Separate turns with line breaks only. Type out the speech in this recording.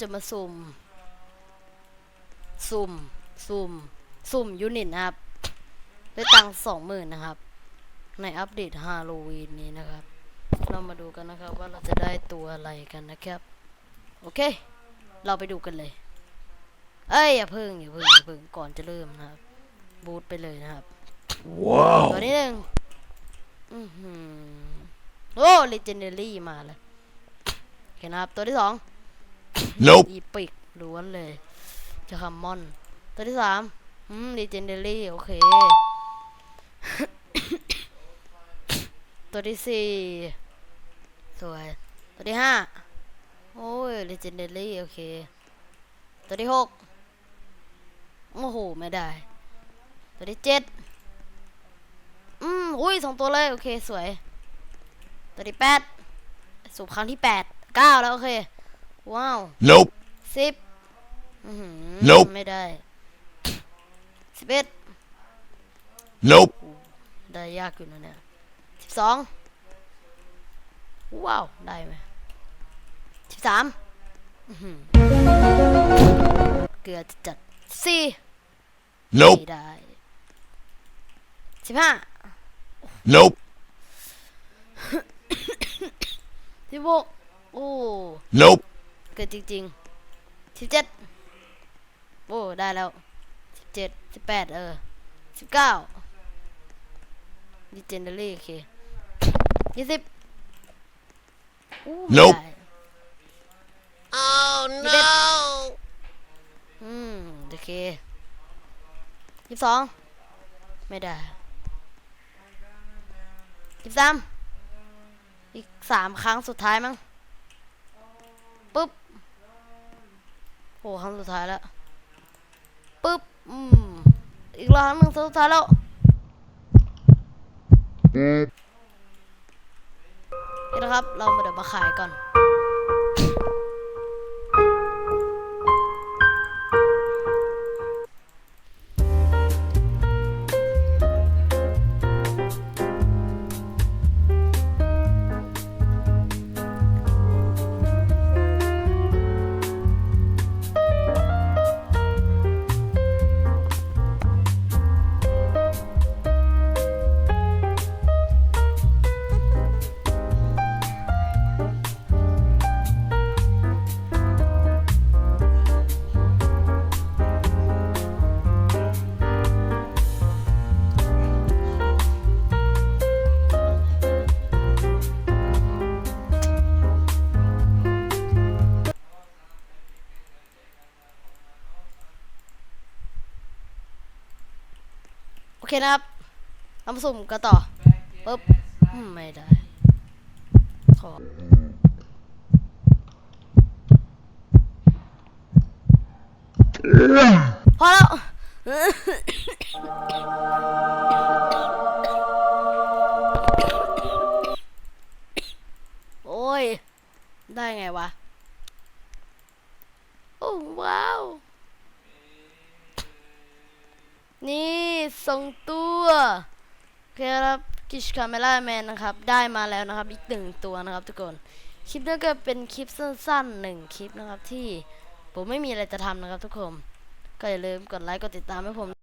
จะมาสุ่ม สุ่ม สุ่ม สุ่มยูนิตนะครับด้วยตังสองหมื่นนะครับ ในอัปเดตฮาโลวีนนี้นะครับ เรามาดูกันนะครับว่าเราจะได้ตัวอะไรกันนะครับ โอเค เราไปดูกันเลย เอ้ยอย่าเพิ่งอย่าเพิ่งอย่าเพิ่งก่อนจะเริ่มนะครับ บูทไปเลยนะครับ
Wow.
ตัวที่หนึ่งอือหือโอ้เลเจนเดอรี่มาเลยโอเคนะครับ ตัวที่สอง
Nope.
อีปิกล้วนเลยจะคัมมอน ตัวที่สามอืมลีเจนเดอรี่โอเค ตัวที่สี่สวย ตัวที่ห้าโอ้ยลีเจนเดอรี่โอเค ตัวที่หกโอ้โห ไม่ได้ ตัวที่เจ็ดอืมอุ้ยสองตัวเลย โอเค สวย ตัวที่แปดสูบครั้งที่แปดเก้าแล้ว โอเค ว้าว
Nope.
สิบอื้อหือ
Nope
ไม่ได้สิบเอ็ด
Nope.
ได้ยากอยู่นะเนี่ยสิบสองว้าว ได้ไหมสิบสามอื้อหือเกลือจะจัดสี่
Nope.
ไม่ได้สิบห้า
Nope.
สิบหกโอ้
Nope.
เกิดจริงๆสิบเจ็ดโอ้ได้แล้วสิบเจ็ดสิบแปดเออสิบเก้าดิเจนเดอรี่โอเคยี่สิบอู้ไม่
Nope
ได้ oh no อืมโอเคยี่สิบสองไม่ได้ยี่สิบสามอีกสามครั้งสุดท้ายมั้ง ปึ๊บโหครั้งสุดท้ายแล้วปึ๊บอืมอีกรอบหนึ่งสุดท้ายแล้วนี่นะครับ เรามาเดี๋ยวมาขายก่อน เคนะครับเรามาสุ่มกันต่อปึ๊บไม่ได้ขอพอแล้วโอ้ย ได้ไงวะ โอ้ว้าว นี่ ส่งตัวโอเคครับกิชคาเมล่าแมนนะครับ ได้มาแล้วนะครับ อีกหนึ่งตัวนะครับ ทุกคน คลิปนี้ก็เป็นคลิปสั้นๆหนึ่งคลิปนะครับที่ผมไม่มีอะไรจะทำนะครับ ทุกคน ก็อย่าลืมกดไลค์กดติดตามให้ผม